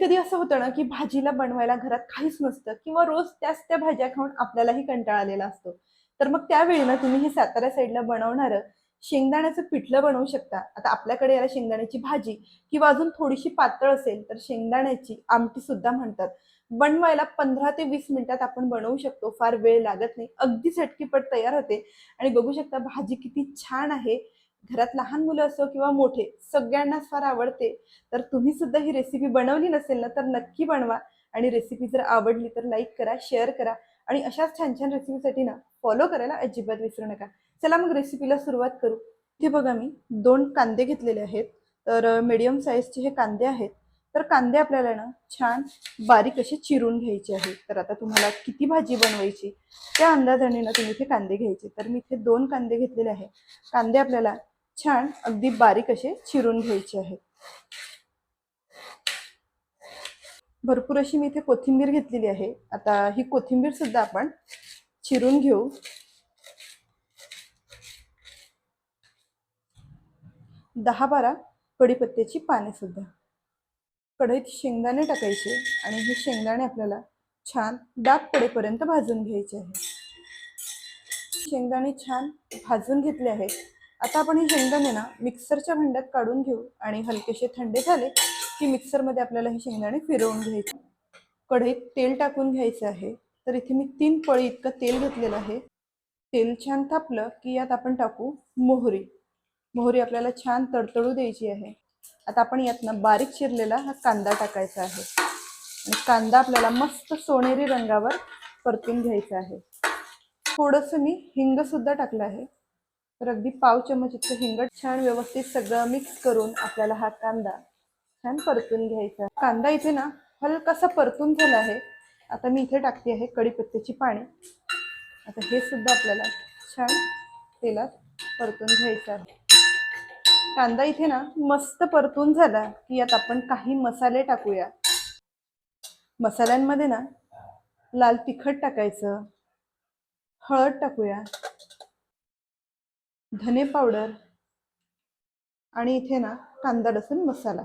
कधी असं होतं ना की भाजीला बनवायला घरात काहीच नसतं किंवा रोज त्याच त्या भाज्या खाऊन आपल्यालाही कंटाळा आलेला असतो. तर मग त्यावेळी ना तुम्ही हे सातारा साईडला बनवणारं शेंगदाण्याचं पिठलं बनवू शकता. आता आपल्याकडे याला शेंगदाण्याची भाजी किंवा अजून थोडीशी पातळ असेल तर शेंगदाण्याची आमटी सुद्धा म्हणतात. बनवायला पंधरा ते वीस मिनिटात आपण बनवू शकतो. फार वेळ लागत नाही. अगदी झटकीपट तयार होते. आणि बघू शकता भाजी किती छान आहे. घरात लहान मुलं असो किंवा मोठे सगळ्यांनाच फार आवडते. तर तुम्ही सुद्धा ही रेसिपी बनवली नसेल ना तर नक्की बनवा. आणि रेसिपी जर आवडली तर लाईक करा शेअर करा. आणि अशाच छान छान रेसिपीसाठी ना फॉलो करायला अजिबात विसरू नका. चला मग रेसिपीला सुरुवात करू. इथे बघा मी दोन कांदे घेतलेले आहेत. तर मिडियम साईजचे हे कांदे आहेत. तर कांदे आपल्याला ना छान बारीक असे चिरून घ्यायचे आहेत. तर आता तुम्हाला किती भाजी बनवायची त्या अंदाजाने ना तुम्ही इथे कांदे घ्यायचे. तर मी इथे दोन कांदे घेतलेले आहे कांदे आपल्याला छान अगदी बारीक असे चिरून घ्यायचे आहेत. भरपूर अशी मी इथे कोथिंबीर घेतलेली आहे. आता ही कोथिंबीर सुद्धा आपण चिरून घेऊ. दहा बारा कढीपत्त्याची पाने सुद्धा. कढईत शेंगदाणे टाकायचे आणि हे शेंगदाणे आपल्याला छान डाग पडेपर्यंत भाजून घ्यायचे आहे शेंगदाणे छान भाजून घेतले आहेत. आता आपण हे शेंगदाणे ना मिक्सरच्या भांड्यात काढून घेऊ आणि हलकेसे थंडे झाले की मिक्सरमध्ये आपल्याला हे शेंगदाणे फिरवून घ्यायचे. कढईत तेल टाकून घ्यायचं आहे. तर इथे मी तीन पळी इतकं तेल घेतलेलं आहे. तेल छान तापलं की यात आपण टाकू मोहरी. मोहरी आपल्याला छान तडतडू द्यायची आहे. आता आपण यातनं बारीक चिरलेला हा कांदा टाकायचा आहे. आणि कांदा आपल्याला मस्त सोनेरी रंगावर परतून घ्यायचा आहे. थोडंसं मी हिंगसुद्धा टाकलं आहे. तर अगदी पाव चमच इतकं हिंगट छान व्यवस्थित सगळं मिक्स करून आपल्याला हा कांदा छान परतून घ्यायचा. कांदा इथे ना हलकासा परतून झाला आहे. आता मी इथे टाकते आहे कढीपत्त्याची पाने. आता हे सुद्धा आपल्याला छान तेलात परतून घ्यायचं आहे. कांदा इथे ना मस्त परतून झाला की यात आपण काही मसाले टाकूया. मसाल्यांमध्ये ना लाल तिखट टाकायचं. हळद टाकूया. धने पावडर आणि इथे ना कांदा लसूण मसाला.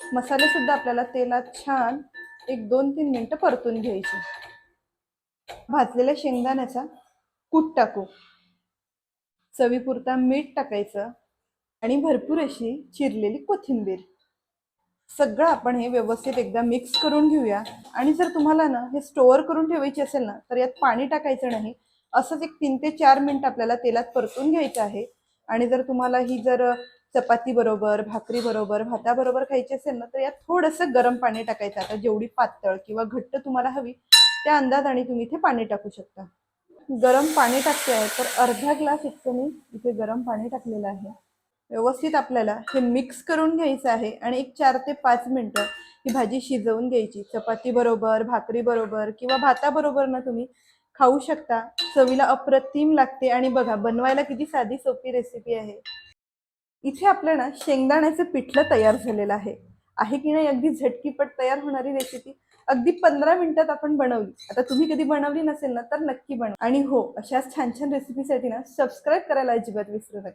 मसाले सुद्धा आपल्याला तेलात छान एक दोन तीन मिनटं परतून घ्यायचे. भाजलेल्या शेंगदाण्याचा कूट टाकू. चवीपुरता मीठ टाकायचं आणि भरपूर अशी चिरलेली कोथिंबीर. सगळं आपण हे व्यवस्थित एकदा मिक्स करून घेऊया. आणि जर तुम्हाला ना हे स्टोअर करून ठेवायची असेल ना तर यात पाणी टाकायचं नाही. असंच एक तीन ते चार मिनिट आपल्याला तेलात परतून घ्यायचं आहे. आणि जर तुम्हाला ही जर चपाती बरोबर भाकरी बरोबर भाताबरोबर खायची असेल ना तर यात थोडंसं गरम पाणी टाकायचं. आता जेवढी पातळ किंवा घट्ट तुम्हाला हवी त्या अंदाजाने तुम्ही इथे पाणी टाकू शकता. गरम पाणी टाकते आहे तर अर्धा ग्लास इतकं मी इथे गरम पाणी टाकलेलं आहे. व्यवस्थित आपल्याला हे मिक्स करून घ्यायचं आहे आणि एक चार ते पाच मिनटं ही भाजी शिजवून घ्यायची. चपाती बरोबर भाकरी बरोबर किंवा भाताबरोबर ना तुम्ही खाऊ शकता. चवीला अप्रतिम लागते आणि बघा बनवायला किती साधी सोपी रेसिपी आहे. इथे आपलं ना शेंगदाण्याचं पिठलं तयार झालेलं आहे. आहे की नाही अगदी झटकीपट तयार होणारी रेसिपी अगदी पंधरा मिनिटात आपण बनवली. आता तुम्ही कधी बनवली नसेल ना तर नक्की बनवा. आणि हो अशाच छान छान रेसिपीसाठी ना सबस्क्राईब करायला अजिबात विसरू नका.